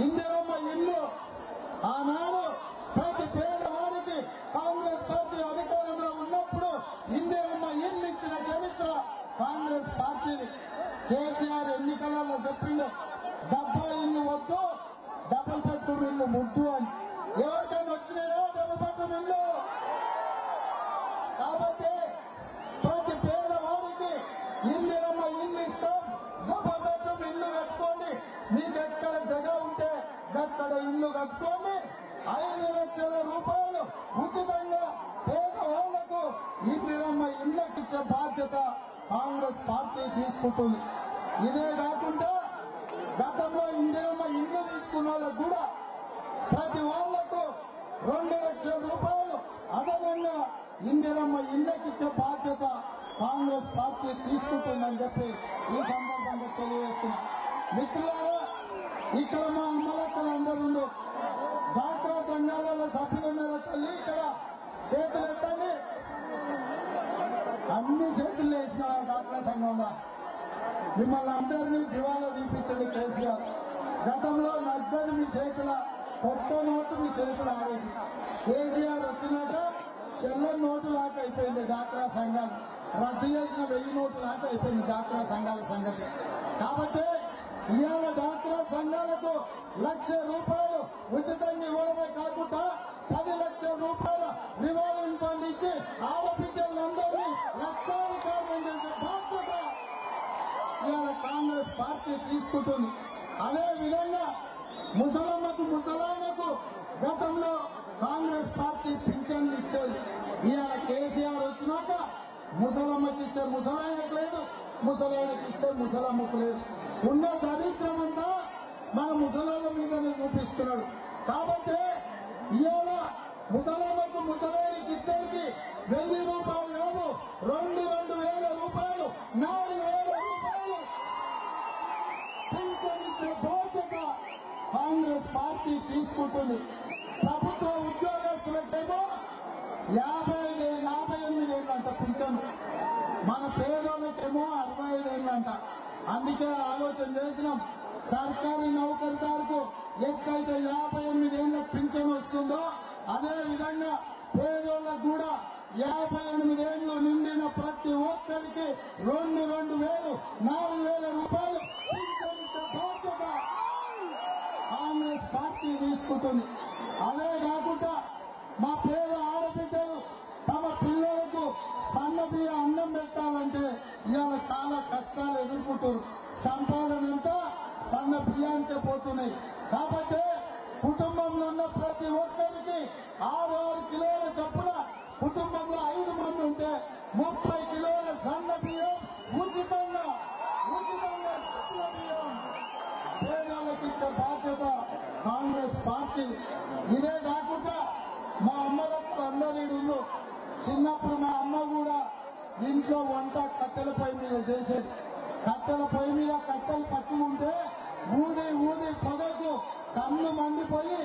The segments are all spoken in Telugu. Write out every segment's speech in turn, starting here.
అదే ఇందిరమ్మ ఇల్లు. ఆనాడు కాంగ్రెస్ పార్టీ తీసుకుంటుంది. ఇదే కాకుండా గతంలో ఇందిరమ్మ ఇల్లు తీసుకున్న వాళ్ళకు కూడా ప్రతి వాళ్ళకు రెండు లక్షల రూపాయలు అదనంగా ఇందిరమ్మ ఇళ్ళకిచ్చే బాధ్యత కాంగ్రెస్ పార్టీ తీసుకుంటుందని చెప్పి ఈ సందర్భంగా తెలియజేస్తున్నా. మిత్రులారా ఇక్కడ మా అమ్మలక్కలు అందరూ డాక్టర్ సంఘాలలో సభ్యులున్నారు తల్లి ఇక్కడ చేతులు ఎత్తండి. అన్ని చేతులు వేసిన డాక్టర్ సంఘంలో మిమ్మల్ని అందరినీ దివాలా తీపించండి కేసీఆర్. గతంలో నగ్గని మీ చేతుల కొత్త నోటు మీ చేతులు ఆడేది కేసీఆర్ వచ్చినాక చెల్ల నోటు లాగా అయిపోయింది డాక్రా సంఘాలు రద్దు చేసిన వెయ్యి నోటు లాగా అయిపోయింది డాక్రా సంఘాల సంగతి. కాబట్టి ఇవాళ డాక్రా సంఘాలకు లక్ష రూపాయలు ఉచితంగా ఇవ్వడమే కాకుండా పది లక్షల రూపాయల రివాల్వింగ్ పండించి ఇచ్చి ఆడబిడ్డలందరినీ లక్షాధికారులు చేసే బాధ్యత ఇవాళ కాంగ్రెస్ పార్టీ తీసుకుంటుంది. అదే విధంగా ముసలమ్మకు ముసలాయనకు గతంలో కాంగ్రెస్ పార్టీ పింఛన్లు ఇచ్చేది. ఇవాళ కేసీఆర్ వచ్చినాక ముసలమ్మకి ఇస్తే ముసలాయనకు లేదు ముసలాయనకి ఇస్తే ముసలమ్మకు లేదు. ఉన్న దరిద్రం అంతా మన ముసలాల మీదనే చూపిస్తున్నాడు. కాబట్టి ఇవాళ ముసలమ్మకు ముసలాయనకి ఇద్దరికి వెయ్యి రూపాయలు కాదు రెండు రెండు వేల రూపాయలు నాలుగు వేల రూపాయలు. పింఛన్ ఇచ్చే బాధ్యత కాంగ్రెస్ పార్టీ తీసుకుంటుంది. ప్రభుత్వ ఉద్యోగస్తులకేమో యాభై ఐదు యాభై ఎనిమిది ఏళ్ళంట పింఛన్. మన పేదోళ్ళకేమో అరవై ఐదు ఏళ్ళంట. అందుకే ఆలోచన చేసినాం. సర్కారీ నౌకరిదారుకు ఎక్కడైతే యాభై ఎనిమిది ఏళ్ళ పింఛన్ వస్తుందో అదే విధంగా పేదోళ్ళకు కూడా యాభై ఎనిమిది ఏళ్ళు నిండిన ప్రతి ఒక్కరికి రెండు రెండు వేలు నాలుగు వేల రూపాయలు బాధ్యత. కాంగ్రెస్ పార్టీ తీసుకుంటుంది. అదే కాకుండా మా పేద ఆడబిడ్డలు తమ పిల్లలకు సన్నబియ్య అన్నం పెట్టాలంటే ఇవాళ చాలా కష్టాలు ఎదుర్కొంటారు సంపాదన అంతా సన్న బియ్యానికే పోతున్నాయి. కాబట్టి కుటుంబంలో ఉన్న ప్రతి ఒక్కరికి ఆరు ఆరు కిలోల చొప్పున కుటుంబంలో ఐదు మంది ఉంటే ముప్పై కిలోల సన్న బియ్యం ఉచితంగా ఉచితంగా సన్న బియ్యం. పేదలకు ఇచ్చే బాధ్యత కాంగ్రెస్ పార్టీ. ఇదే కాకుండా మా అమ్మలకు అందరి ఇల్లు చిన్నప్పుడు మా అమ్మ కూడా ఇంట్లో వంట కట్టెల పై మీద చేసేది. కట్టెల పై మీద కట్టెలు పచ్చి ఉంటే ఊది ఊది పొగకు కన్ను మండిపోయి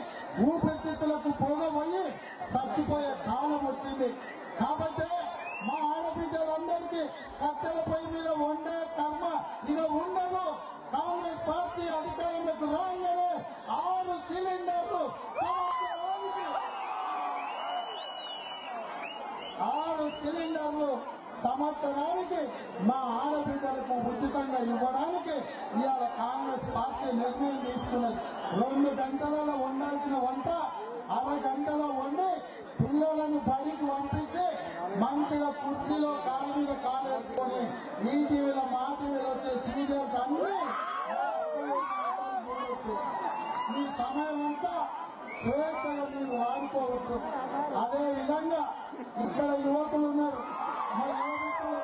ఊపిరితిత్తులకు పొగ పోయి చచ్చిపోయే కాలం వచ్చింది. కాబట్టి మా ఆడబిడ్డలందరికీ కట్టెల పొయ్యి మీద వండే కర్మ ఇక ఉండదు. కాంగ్రెస్ పార్టీ అధికారంలోకి రాగానే ఆరు సిలిండర్లు ఆరు సిలిండర్లు సంవత్సరానికి మా ఆడబిడ్డలకు ఉచితంగా ఇవ్వడానికి ఇవాళ కాంగ్రెస్ పార్టీ నిర్ణయం తీసుకున్నది. రెండు గంటలలో వండాల్సిన వంట అర గంటలో వండి పిల్లలను బడికి పంపించి మంచిగా కుర్చీలో కాలు మీద కాలు వేసుకొని ఈ టీవీలో మా టీవీలో వచ్చే సీరియల్స్ అన్ని మీ సమయం అంతా స్వేచ్ఛగా మీరు వాడుకోవచ్చు. అదే విధంగా ఇక్కడ యువకులు ఉన్నారు. మా యువకులు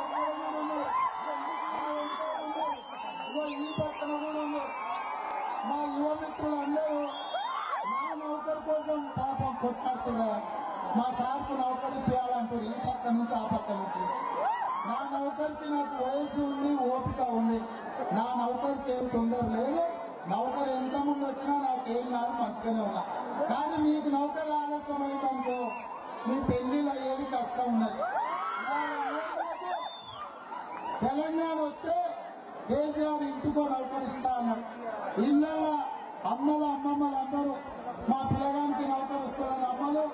అందరూ మా ఈ పక్కన కూడా ఉన్నారు మా యువ మిత్రులు అందరూ నా నౌకరు కోసం పాపం కొట్లాడుతున్నారు మా సార్కు నౌకరు ఇప్పించాలంటారు ఈ పక్క నుంచి ఆ పక్క నుంచి నా నౌకరికి నాకు వయసు ఉంది ఓపిక ఉంది నా నౌకరికి ఏం తొందర లేదు నౌకరు ఎంత ముందు వచ్చినా ఏం కాదు మంచిగానే ఉన్నా కానీ మీకు నౌకరు ఆలస్యం అయిందనుకో మీ పెళ్ళిలో ఏది కష్టం ఉన్నది తెలంగాణ వస్తే కేసీఆర్ ఇంటికో నౌకరిస్తా అన్నారు ఇళ్ళ అమ్మలు అమ్మమ్మలు అందరూ మా పిల్లగానికి నౌకరు వస్తుందని అమ్మలు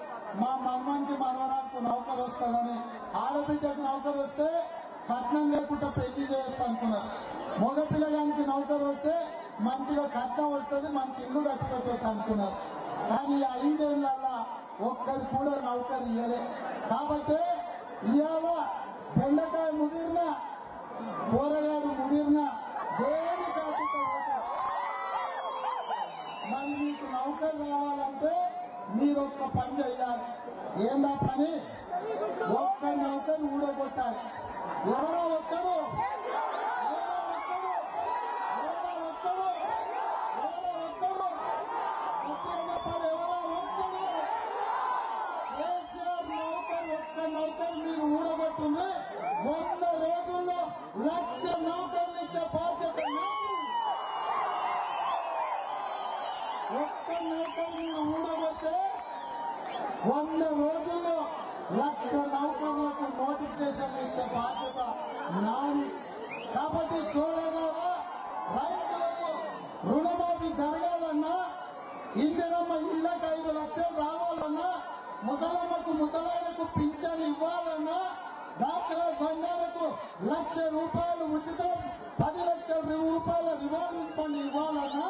మా మమ్మకి మనవరానికి నౌకరు వస్తుందని ఆడబిడ్డకు నౌకరు వస్తే కట్నం లేకుండా పెళ్ళి చేయొచ్చు అనుకున్నారు మగ పిల్లగానికి నౌకరు వస్తే మంచిగా కట్నం వస్తుంది మంచి ఇల్లు కట్టుకోవచ్చు అనుకున్నారు కానీ ఈ ఒక్కరు కూడా నౌకరు ఇవ్వలే కాబట్టి ఇవాళ బెండకాయ ముదిరిన కూరగాయలు ముదిరిన దేని కాకుండా మరి మీకు నౌకరు కావాలంటే మీరు ఒక్క పని చేయాలి ఏందా పని? ఒక్క నౌకరు ఊడగొట్టాలి. ఎవరో ఒక్కరు కాబట్టి సోదరులారా రైతులకు రుణమాఫీ జరగాలన్నా ఇందిరమ్మ ఇళ్ళకి ఐదు లక్షలు రావాలన్నా ముసలమ్మకు ముసలాయలకు పింఛన్ ఇవ్వాలన్నా డాక్టర్ల సంఘాలకు లక్ష రూపాయలు ఉచితం పది లక్షల రూపాయల రివాల్వింగ్ ఫండ్ ఇవ్వాలన్నా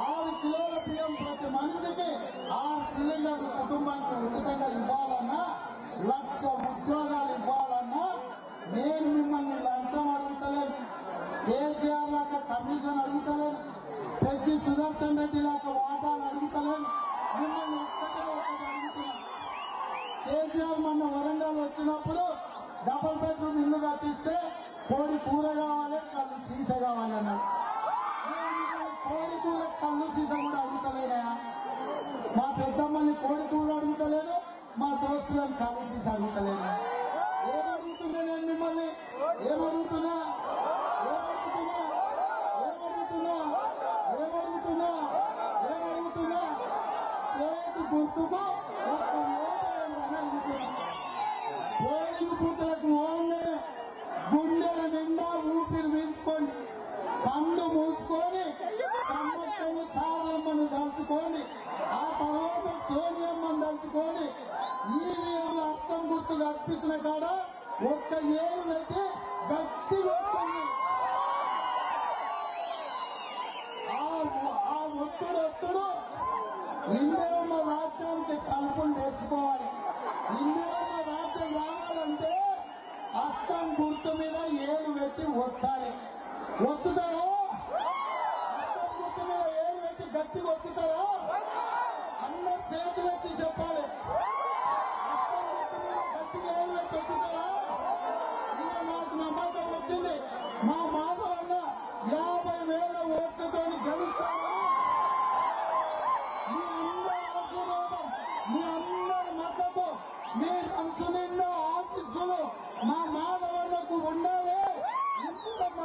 ఆరు కిలోల బియ్యం ప్రతి మనిషికి ఆరు సిలిండర్ కుటుంబానికి ఉచితంగా ఇవ్వాలన్నా లక్ష ఉద్యోగ ఇవ్వాలన్నా నేను మిమ్మల్ని లంచం అడుగుతలేను కేసీఆర్ లాగా కమిషన్ అడుగుతలేను పెద్ద సుదర్శన్ రెడ్డి లాగా వాటాలు అడుగుతలేదు మిమ్మల్ని ఒక్కటే ఒకటి అడుగుతున్నా. కేసీఆర్ మొన్న వరంగల్ వచ్చినప్పుడు డబుల్ బెడ్రూమ్ ఇల్లు కట్టిస్తే కోడి కూర కావాలి కళ్ళు సీస కావాలి అన్నాడు. కోడి కూర కళ్ళు సీస కూడా అడుగుతలేనా మా పెద్దమ్మని కోడి కూర అడుగుతలేదు మా దోస్తులను కళ్ళు సీస అడుగుతలేదు ఏమడుగుతున్నా నేను మిమ్మల్ని? ఏమడుగుతున్నా ఏమడుగుతున్నా ఏమడుగుతున్నా ఏమడుగుతున్నా చేతి గుర్తుకు ఒక్క ఓటేయండి అని ఓన్లే గుండెల నిండా ఊపిరి పీల్చుకొని కళ్ళు మూసుకొని సమ్మక్కను సారమ్మను దలుచుకొని ఆ తర్వాత సోనియమ్మను దలుచుకొని ఈవీఎంల హస్తం గుర్తు కల్పించిన కాడ ఒక్క ఏడు పెట్టి గట్టి కొట్టండి ఆ- ఆ ఒత్తుడు ఒత్తుడు ఇందిరమ్మ రాజ్యానికి కలుపులు నేర్చుకోవాలి. ఇందిరమ్మ రాజ్యం రావాలంటే హస్తం గుర్తు మీద ఏడు పెట్టి ఒత్తాలి. ఒత్తుతారా? హస్తం గుర్తు మీద ఏడు పెట్టి గట్టి ఒత్తుతారా? అందరు చేతులెత్తి చెప్పాలి. హస్తం గుర్తు మీద గట్టిగా ఏడు పెట్టి ఒత్తుతారా?